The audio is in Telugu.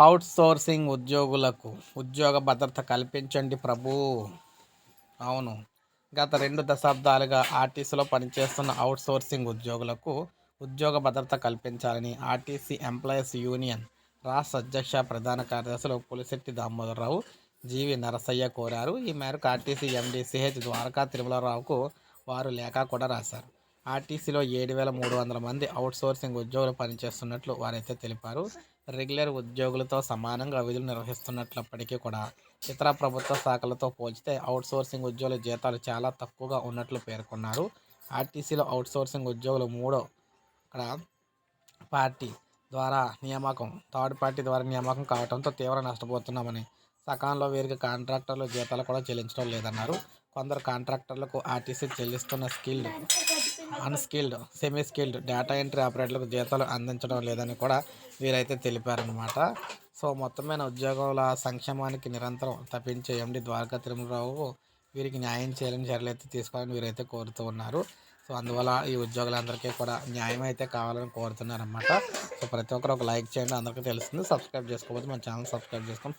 అవుట్ సోర్సింగ్ ఉద్యోగులకు ఉద్యోగ భద్రత కల్పించండి ప్రభు. అవును. గత రెండు దశాబ్దాలుగా ఆర్టీసీలో పనిచేస్తున్న అవుట్ సోర్సింగ్ ఉద్యోగులకు ఉద్యోగ భద్రత కల్పించాలని ఆర్టీసీ ఎంప్లాయీస్ యూనియన్ రాష్ట్ర అధ్యక్ష ప్రధాన కార్యదర్శులు పులిశెట్టి దామోదరరావు జీవి నరసయ్య కోరారు. ఈ మేరకు ఆర్టీసీ ఎండీ సిహెచ్ ద్వారకా తిరుమలరావుకు వారు లేఖ కూడా రాశారు. ఆర్టీసీలో ఏడు వేల మూడు వందల మంది అవుట్ సోర్సింగ్ ఉద్యోగులు పనిచేస్తున్నట్లు వారైతే తెలిపారు. రెగ్యులర్ ఉద్యోగులతో సమానంగా విధులు నిర్వహిస్తున్నట్లప్పటికీ కూడా ఇతర ప్రభుత్వ శాఖలతో పోల్చితే అవుట్సోర్సింగ్ ఉద్యోగుల జీతాలు చాలా తక్కువగా ఉన్నట్లు పేర్కొన్నారు. ఆర్టీసీలో అవుట్ సోర్సింగ్ ఉద్యోగులు మూడో అక్కడ పార్టీ ద్వారా నియామకం థర్డ్ పార్టీ ద్వారా నియామకం కావడంతో తీవ్ర నష్టపోతున్నామని సకాలంలో వీరికి కాంట్రాక్టర్లు జీతాలు కూడా చెల్లించడం లేదన్నారు. కొందరు కాంట్రాక్టర్లకు ఆర్టీసీ చెల్లిస్తున్న skilled unskilled semi skilled data entry ఆపరేటర్లకు జీతాలు అందించడం లేదని కూడా వీరైతే తెలిపారనమాట సో మొత్తమైన ఉద్యోగాల ఉద్యోగుల సంక్షేమానికి నిరంతరం తప్పించే ఎండి ద్వారకా తిరుమలరావు వీరికి న్యాయం చేయాలని చర్యలు అయితే తీసుకోవాలని వీరైతే కోరుతూ ఉన్నారు. సో అందువల్ల ఈ ఉద్యోగులందరికీ కూడా న్యాయం అయితే కావాలని కోరుతున్నారన్నమాట. సో ప్రతి ఒక్కరు ఒక లైక్ చేయండి. అందరికీ తెలుస్తుంది. సబ్స్క్రైబ్ చేసుకోకపోతే మన ఛానల్ సబ్స్క్రైబ్ చేసుకొని